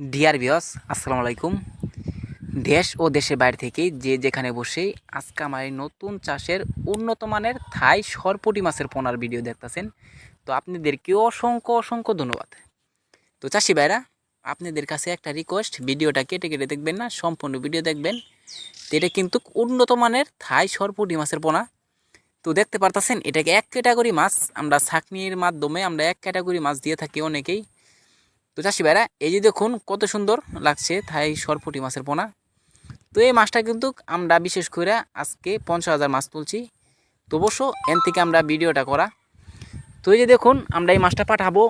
Deer বিয়স আসসালামু আলাইকুম। দেশ ও দেশের বাইরে থেকে যে যেখানে বসে আজকে আমার নতুন চাষের উন্নত মানের থাই সরপটি মাছের পোনার ভিডিও দেখতেছেন, তো আপনাদেরকে অসংখ্য অসংখ্য ধন্যবাদ। তো চাষি ভাইরা, আপনাদের কাছে একটা রিকোয়েস্ট ভিডিওটা কেটে কেটে দেখবেন না, সম্পূর্ণ ভিডিও দেখবেন। তো এটা কিন্তু উন্নত মানের থাই সরপটি মাছের পোনা। তো দেখতে পারতেছেন, এটাকে এক ক্যাটাগরি মাছ, আমরা ছাকনির মাধ্যমে আমরা এক ক্যাটাগরি মাছ দিয়ে থাকি অনেকেই। তো চাষি ভাইরা, এই যে দেখুন কত সুন্দর লাগছে থাই সরপুটি মাছের পোনা। তো এই মাছটা কিন্তু আমরা বিশেষ করে আজকে পঞ্চাশ হাজার মাছ তুলছি। তো অবশ্য এন থেকে আমরা ভিডিওটা করা। তো এই যে দেখুন, আমরা এই মাছটা পাঠাবো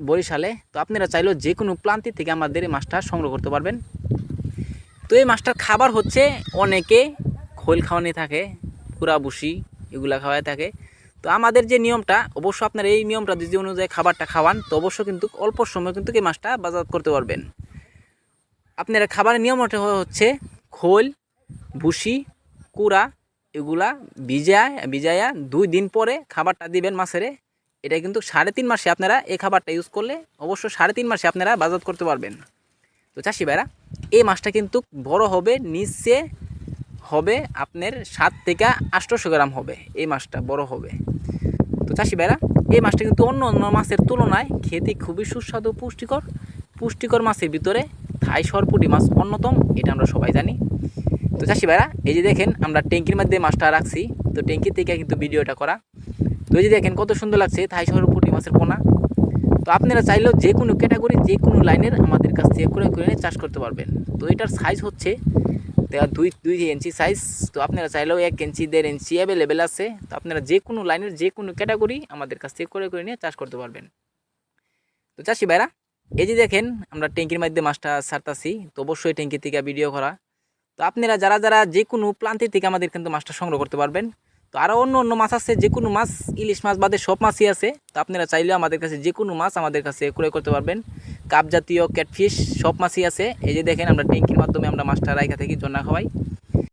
বরিশালে। তো আপনারা চাইলেও যে কোনো প্রান্তি থেকে আমাদের এই মাছটা সংগ্রহ করতে পারবেন। তো এই মাছটার খাবার হচ্ছে অনেকে খোল খাওয়ানি থাকে, পুরা বুসি এগুলা খাওয়াই থাকে। তো আমাদের যে নিয়মটা, অবশ্য আপনার এই নিয়মটা যদি অনুযায়ী খাবারটা খাওয়ান, তো অবশ্য কিন্তু অল্প সময় কিন্তু এই মাছটা বাজার করতে পারবেন। আপনার খাবারের নিয়মটা হচ্ছে খোল, ভুসি, কুড়া, এগুলা ভিজায়, ভিজায়া দুই দিন পরে খাবারটা দিবেন মাছের। এটা কিন্তু সাড়ে তিন মাসে আপনারা এই খাবারটা ইউজ করলে অবশ্য সাড়ে তিন মাসে আপনারা বাজার করতে পারবেন। তো চাষি ভাইরা, এই মাছটা কিন্তু বড় হবে নিচে হবে আপনার সাত থেকে আটশোশো গ্রাম হবে, এই মাছটা বড় হবে। তো চাষি ভাইরা, এই মাছটা কিন্তু অন্য অন্য মাছের তুলনায় খেতে খুবই সুস্বাদু, পুষ্টিকর। পুষ্টিকর মাছের ভিতরে থাই সরপুটি মাছ অন্যতম, এটা আমরা সবাই জানি। তো চাষি ভাইরা, এই যে দেখেন, আমরা ট্যাঙ্কির মধ্যে মাছটা রাখছি। তো ট্যাঙ্কি থেকে কিন্তু ভিডিওটা করা। তো এই যে দেখেন, কত সুন্দর লাগছে থাই সরপুটি মাছের পোনা। তো আপনারা চাইলেও যে কোনো ক্যাটাগরি, যে কোনো লাইনের আমাদের কাছ থেকে করে করে চাষ করতে পারবেন। তো এটার সাইজ হচ্ছে তা দুই দুই ইঞ্চি সাইজ তো আপনারা চাইলেও এক ইঞ্চি দেড় ইঞ্চি অ্যাভেলেবেল আছে। তো আপনারা যে কোনো লাইনের যে কোনো ক্যাটাগরি আমাদের কাছ থেকে করে করে নিয়ে চাষ করতে পারবেন। তো চাষি ভাইরা, এই যে দেখেন, আমরা ট্যাঙ্কির মধ্যে মাছটা ছাড়তাছি, তো অবশ্যই ট্যাঙ্কি থেকে ভিডিও করা। তো আপনারা যারা যারা যে কোনো প্লান্তি থেকে আমাদের কিন্তু মাছটা সংগ্রহ করতে পারবেন। তো আরও অন্য অন্য মাছ আছে, যে কোনো মাছ, ইলিশ মাছ বাদে সব মাছই আছে। তো আপনারা চাইলেও আমাদের কাছে যে কোনো মাছ আমাদের কাছে ক্রয় করতে পারবেন। কাপ জাতীয় ক্যাটফিশ সব মাছই আছে। এই যে দেখেন আমরা ট্যাঙ্কির মাধ্যমে আমরা মাছটা রাইখা থেকে জন্না খাওয়াই।